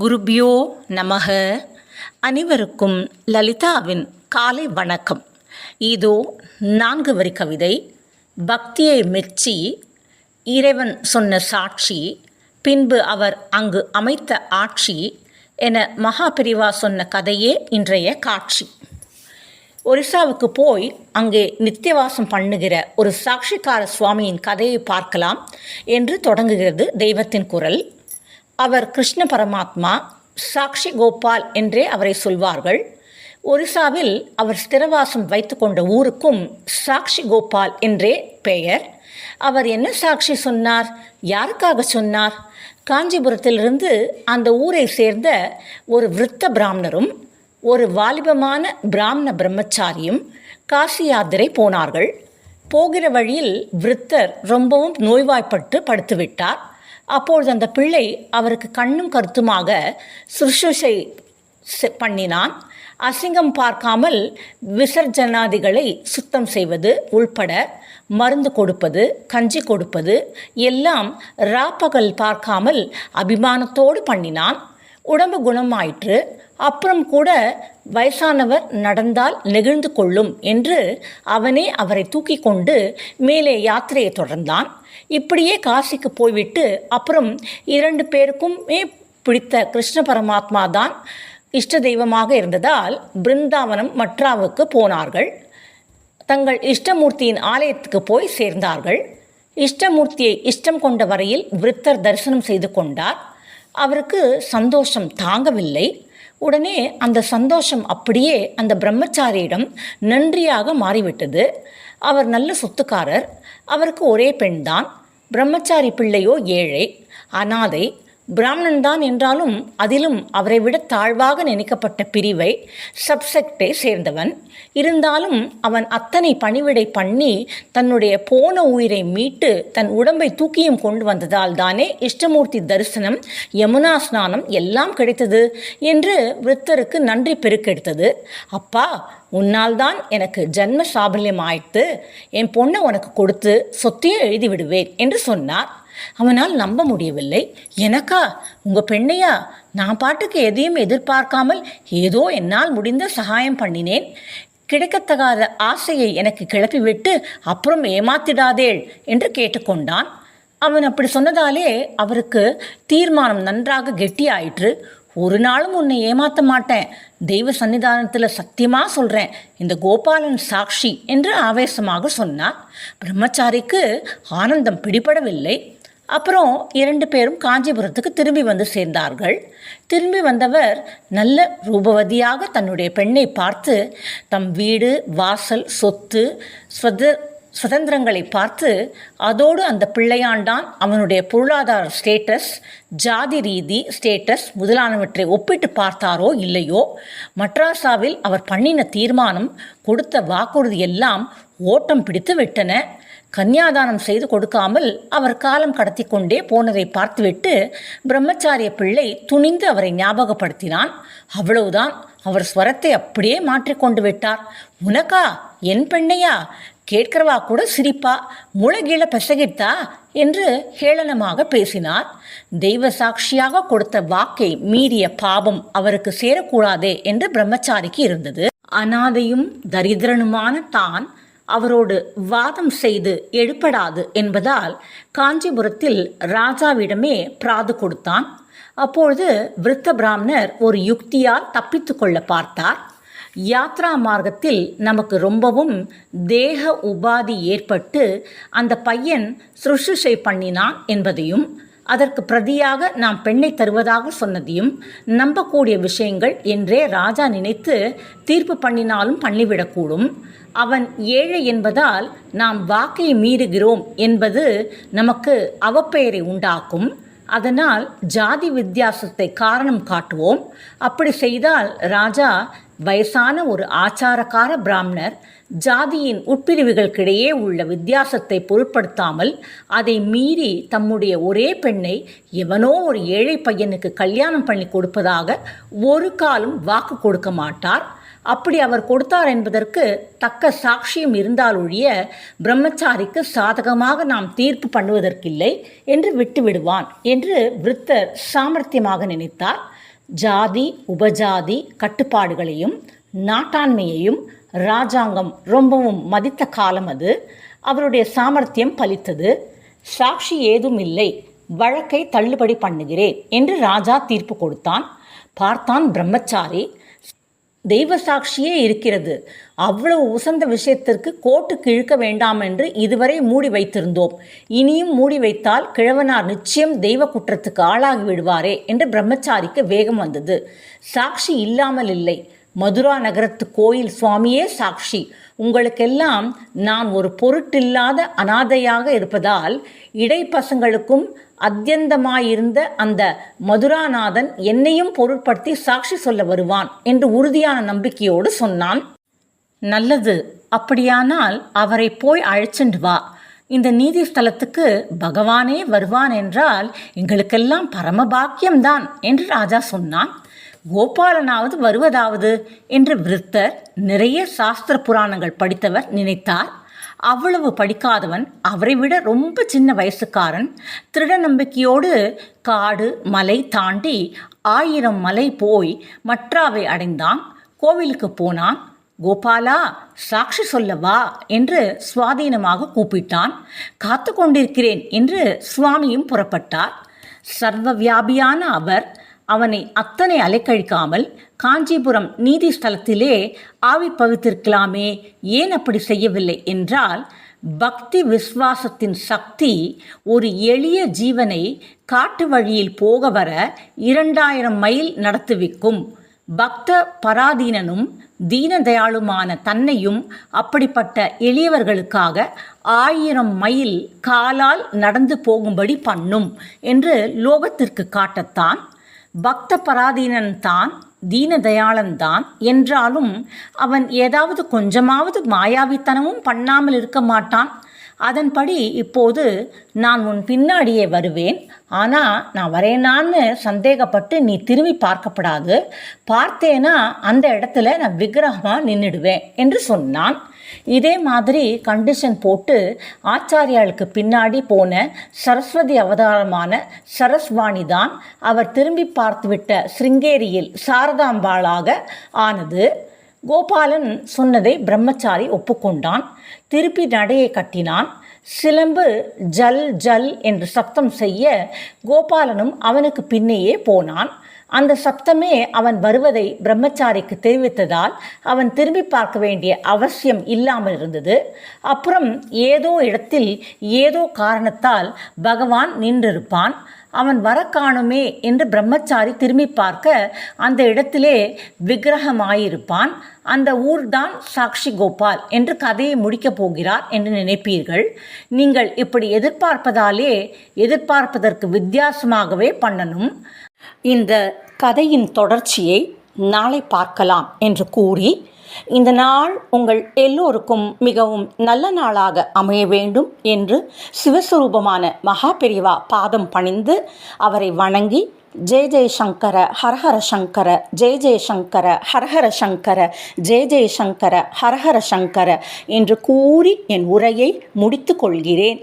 குருபியோ நமக. அனைவருக்கும் லலிதாவின் காலை வணக்கம். இதோ நான்கு வரி கவிதை. பக்தியை மெச்சி இறைவன் சொன்ன சாட்சி பின்பு அவர் அங்கு அமைத்த ஆட்சி என மகாபிரிவா சொன்ன கதையே இன்றைய காட்சி. ஒரிசாவுக்கு போய் அங்கே நித்தியவாசம் பண்ணுகிற ஒரு சாட்சிக்கார சுவாமியின் கதையை பார்க்கலாம் என்று தொடங்குகிறது தெய்வத்தின் குரல். அவர் கிருஷ்ண பரமாத்மா சாக்ஷி கோபால் என்றே அவரை சொல்வார்கள். ஒரிசாவில் அவர் ஸ்திரவாசம் வைத்துக்கொண்ட ஊருக்கும் சாக்ஷி கோபால் என்றே பெயர். அவர் என்ன சாட்சி சொன்னார்? யாருக்காக சொன்னார்? காஞ்சிபுரத்திலிருந்து அந்த ஊரை சேர்ந்த ஒரு விருத்த பிராமணரும் ஒரு வாலிபமான பிராமண பிரம்மச்சாரியும் காசி யாத்திரை போனார்கள். போகிற வழியில் விருத்தர் ரொம்பவும் நோய்வாய்ப்பட்டு படுத்துவிட்டார். அப்பொழுது அந்த பிள்ளை அவருக்கு கண்ணும் கருத்துமாக சுஷ்ருஷை பண்ணினான். அசிங்கம் பார்க்காமல் விசர்ஜனாதிகளை சுத்தம் செய்வது உள்பட மருந்து கொடுப்பது கஞ்சி கொடுப்பது எல்லாம் ராப்பகல் பார்க்காமல் அபிமானத்தோடு பண்ணினான். உடம்பு குணமாயிற்று. அப்புறம் கூட வயசானவர் நடந்தால் நெகிழ்ந்து கொள்ளும் என்று அவனே அவரை தூக்கி கொண்டு மேலே யாத்திரையை தொடர்ந்தான். இப்படியே காசிக்கு போய்விட்டு அப்புறம் இரண்டு பேருக்குமே பிடித்த கிருஷ்ண பரமாத்மா தான் இஷ்ட தெய்வமாக இருந்ததால் பிருந்தாவனம் மற்றாவுக்கு போனார்கள். தங்கள் இஷ்டமூர்த்தியின் ஆலயத்துக்கு போய் சேர்ந்தார்கள். இஷ்டமூர்த்தியை இஷ்டம் கொண்ட வரையில் விருத்தர் தரிசனம் செய்து கொண்டார். அவருக்கு சந்தோஷம் தாங்கவில்லை. உடனே அந்த சந்தோஷம் அப்படியே அந்த பிரம்மச்சாரியிடம் நன்றியாக மாறிவிட்டது. அவர் நல்ல சொத்துக்காரர். அவருக்கு ஒரே பெண்தான். பிரம்மச்சாரி பிள்ளையோ ஏழை. அனாதை பிராமணன்தான் என்றாலும் அதிலும் அவரை விட தாழ்வாக நினைக்கப்பட்ட பிரிவை சப்செக்டை சேர்ந்தவன். இருந்தாலும் அவன் அத்தனை பணிவிடை பண்ணி தன்னுடைய போன உயிரை மீட்டு தன் உடம்பை தூக்கியும் கொண்டு வந்ததால் தானே இஷ்டமூர்த்தி தரிசனம் யமுனா ஸ்நானம் எல்லாம் கிடைத்தது என்று விருத்தருக்கு நன்றி பெருக்கெடுத்தது. அப்பா உன்னால் தான் எனக்கு ஜன்ம சாபல்யம் ஆயிட்டு என் பொண்ணை உனக்கு கொடுத்து சொத்தையும் எழுதி விடுவேன் என்று சொன்னார். அவனால் நம்ப முடியவில்லை. எனக்கா? உங்கள் பெண்ணையா? நான் பாட்டுக்கு எதையும் எதிர்பார்க்காமல் ஏதோ என்னால் முடிந்த சகாயம் பண்ணினேன். கிடைக்கத்தகாத ஆசையை எனக்கு கிளப்பிவிட்டு அப்புறம் ஏமாத்திடாதேள் என்று கேட்டுக்கொண்டான். அவன் அப்படி சொன்னதாலே அவருக்கு தீர்மானம் நன்றாக கெட்டியாயிற்று. ஒரு நாளும் உன்னை ஏமாற்ற மாட்டேன். தெய்வ சன்னிதானத்தில் சத்தியமாக சொல்கிறேன் இந்த கோபாலன் சாட்சி என்று ஆவேசமாக சொன்னார் பிரம்மச்சாரிக்கு ஆனந்தம் பிடிபடவில்லை. அப்புறம் இரண்டு பேரும் காஞ்சிபுரத்துக்கு திரும்பி வந்து சேர்ந்தார்கள். திரும்பி வந்தவர் நல்ல ரூபவதியாக தன்னுடைய பெண்ணை பார்த்து தம் வீடு வாசல் சொத்து ஸ்வத சுதந்திரங்களை பார்த்து அதோடு அந்த பிள்ளையாண்டான் அவனுடைய பொருளாதார ஸ்டேட்டஸ் ஜாதி ரீதி ஸ்டேட்டஸ் முதலானவற்றை ஒப்பிட்டு பார்த்தாரோ இல்லையோ மட்ராசாவில் அவர் பண்ணின தீர்மானம் கொடுத்த வாக்குறுதி எல்லாம் ஓட்டம் பிடித்து விட்டன. கன்னியாதானம் செய்து கொடுக்காமல் அவர் காலம் கடத்தி கொண்டே போனதை பார்த்துவிட்டு பிரம்மச்சாரிய பிள்ளை துணிந்து அவரை ஞாபகப்படுத்தினான். அவ்வளவுதான். அவர் ஸ்வரத்தை அப்படியே மாற்றிக்கொண்டு விட்டார். உனக்கா? என் பெண்ணையா? கேட்கிறவா கூட சிரிப்பா. முளகீழ பெசகிட்டா? என்று ஹேளனமாக பேசினார். தெய்வ சாட்சியாக கொடுத்த வாக்கை மீறிய பாவம் அவருக்கு சேரக்கூடாதே என்று பிரம்மச்சாரிக்கு இருந்தது. அனாதையும் தரித்திரனுமான தான் அவரோடு வாதம் செய்து எழுப்படாது என்பதால் காஞ்சிபுரத்தில் ராஜாவிடமே பிராது கொடுத்தான். அப்பொழுது விருத்த பிராமணர் ஒரு யுக்தியால் தப்பித்து கொள்ள பார்த்தார். யாத்ரா மார்க்கத்தில் நமக்கு ரொம்பவும் தேக உபாதி ஏற்பட்டு அந்த பையன் சுஷ்ருஷை பண்ணினான் என்பதையும் அதற்கு பிரதியாக நாம் பெண்ணை தருவதாக சொன்னதையும் நம்பக்கூடிய விஷயங்கள் என்றே ராஜா நினைத்து தீர்ப்பு பண்ணினாலும் பண்ணிவிடக்கூடும். அவன் ஏழை என்பதால் நாம் வாக்கை மீறுகிறோம் என்பது நமக்கு அவப்பெயரை உண்டாக்கும். அதனால் ஜாதி வித்தியாசத்தை காரணம் காட்டுவோம். அப்படி செய்தால் ராஜா வயசான ஒரு ஆச்சாரக்கார பிராமணர் ஜாதியின் உட்பிரிவுகளுக்கிடையே உள்ள வித்தியாசத்தை பொருட்படுத்தாமல் அதை மீறி தம்முடைய ஒரே பெண்ணை எவனோ ஒரு ஏழை பையனுக்கு கல்யாணம் பண்ணி கொடுப்பதாக ஒரு காலம் வாக்கு கொடுக்க மாட்டார். அப்படி அவர் கொடுத்தார் என்பதற்கு தக்க சாட்சியம் இருந்தால் ஒழிய பிரம்மச்சாரிக்கு சாதகமாக நாம் தீர்ப்பு பண்ணுவதற்கில்லை என்று விட்டுவிடுவான் என்று விருத்தர் சாமர்த்தியமாக நினைத்தார். ஜாதி உபஜாதி கட்டுப்பாடுகளையும் நாட்டாண்மையையும் ராஜாங்கம் ரொம்பவும் மதித்த காலம் அது. அவருடைய சாமர்த்தியம் பலித்தது. சாட்சி ஏதும் இல்லை வழக்கை தள்ளுபடி பண்ணுகிறேன் என்று ராஜா தீர்ப்பு கொடுத்தான். பார்த்தான் பிரம்மச்சாரி. தெய்வ சாட்சியே இருக்கிறது. அவ்வளவு உசந்த விஷயத்திற்கு கோட்டு இழுக்க வேண்டாம் என்று இதுவரை மூடி வைத்திருந்தோம். இனியும் மூடி வைத்தால் கிழவனார் நிச்சயம் தெய்வ குற்றத்துக்கு ஆளாகி விடுவாரே என்று பிரம்மச்சாரிக்கு வேகம் வந்தது. சாட்சி இல்லாமல் இல்லை. மதுரா நகரத்து கோயில் சுவாமியே சாட்சி. உங்களுக்கெல்லாம் நான் ஒரு பொருட்டில்லாத அனாதையாக இருப்பதால் இடைப்பசங்களுக்கும் அத்தியந்தமாயிருந்த அந்த மதுராநாதன் என்னையும் பொருட்படுத்தி சாட்சி சொல்ல வருவான் என்று உறுதியான நம்பிக்கையோடு சொன்னான். நல்லது. அப்படியானால் அவரை போய் அழைச்சிண்டு வா. இந்த நீதி ஸ்தலத்துக்கு பகவானே வருவான் என்றால் எங்களுக்கெல்லாம் பரமபாக்கியம்தான் என்று ராஜா சொன்னான். கோபாலனாவது வருவதாவது என்று விருத்தர் நிறைய சாஸ்திர புராணங்கள் படித்தவர் நினைத்தார். அவ்வளவு படிக்காதவன் அவரை விட ரொம்ப சின்ன வயசுக்காரன். திருட நம்பிக்கையோடு காடு மலை தாண்டி ஆயிரம் மலை போய் மற்றாவை அடைந்தான். கோவிலுக்கு போனான். கோபாலா சாட்சி சொல்லவா என்று சுவாதீனமாக கூப்பிட்டான். காத்து கொண்டிருக்கிறேன் என்று சுவாமியும் புறப்பட்டார். சர்வ வியாபியான அவர் அவனை அத்தனை அலைக்கழிக்காமல் காஞ்சிபுரம் நீதி ஸ்தலத்திலே ஆவி பவித்திருக்கலாமே ஏன் அப்படி செய்யவில்லை என்றால் பக்தி விஸ்வாசத்தின் சக்தி ஒரு எளிய ஜீவனை காட்டு வழியில் போக வர இரண்டாயிரம் மைல் நடத்துவிக்கும். பக்த பராதீனனும் தீனதயாளுமான தன்னையும் அப்படிப்பட்ட எளியவர்களுக்காக ஆயிரம் மைல் காலால் நடந்து போகும்படி பண்ணும் என்று லோகத்திற்கு காட்டத்தான் பக்த பராதீனன் தான் தீனதயாளன் தான் என்றாலும் அவன் ஏதாவது கொஞ்சமாவது மாயாவித்தனமும் பண்ணாமல் இருக்க மாட்டான். அதன்படி இப்போது நான் உன் பின்னாடியே வருவேன். ஆனால் நான் வரேனான்னு சந்தேகப்பட்டு நீ திரும்பி பார்க்கப்படாது. பார்த்தேனா அந்த இடத்துல நான் விக்கிரகமாக நின்றுடுவேன் என்று சொன்னான். இதே மாதிரி கண்டிஷன் போட்டு ஆச்சாரியாளுக்கு பின்னாடி போன சரஸ்வதி அவதாரமான சரஸ்வாணி தான் அவர் திரும்பி பார்த்துவிட்ட சிருங்கேரியில் சாரதாம்பாளாக ஆனது. கோபாலன் சொன்னதை பிரம்மச்சாரி ஒப்புக்கொண்டான். திருப்பி நடையை கட்டினான். சிலம்பு ஜல் ஜல் என்று சப்தம் செய்ய கோபாலனும் அவனுக்கு பின்னேயே போனான். அந்த சப்தமே அவன் வருவதை பிரம்மச்சாரிக்கு தெரிவித்ததால் அவன் திரும்பி பார்க்க வேண்டிய அவசியம் இல்லாமல் இருந்தது. அப்புறம் ஏதோ இடத்தில் ஏதோ காரணத்தால் பகவான் நின்றிருப்பான். அவன் வர காணுமே என்று பிரம்மச்சாரி திரும்பி பார்க்க அந்த இடத்திலே விக்கிரகமாயிருப்பான். அந்த ஊர்தான் சாக்ஷி கோபால் என்று கதையை முடிக்கப் போகிறார் என்று நினைப்பீர்கள். நீங்கள் இப்படி எதிர்பார்ப்பதாலே எதிர்பார்ப்பதற்கு வித்தியாசமாகவே பண்ணணும். இந்த கதையின் தொடர்ச்சியை நாளை பார்க்கலாம் என்று கூறி இந்த நாள் உங்கள் எல்லோருக்கும் மிகவும் நல்ல நாளாக அமைய வேண்டும் என்று சிவஸ்வரூபமான மகா பெரிவா பாதம் பணிந்து அவரை வணங்கி ஜெய ஜெயசங்கர ஹரஹர சங்கர ஜெய ஜெய சங்கர ஹரஹர சங்கர ஜெய ஜெயசங்கர ஹரஹர சங்கர என்று கூறி என் உரையை முடித்து கொள்கிறேன்.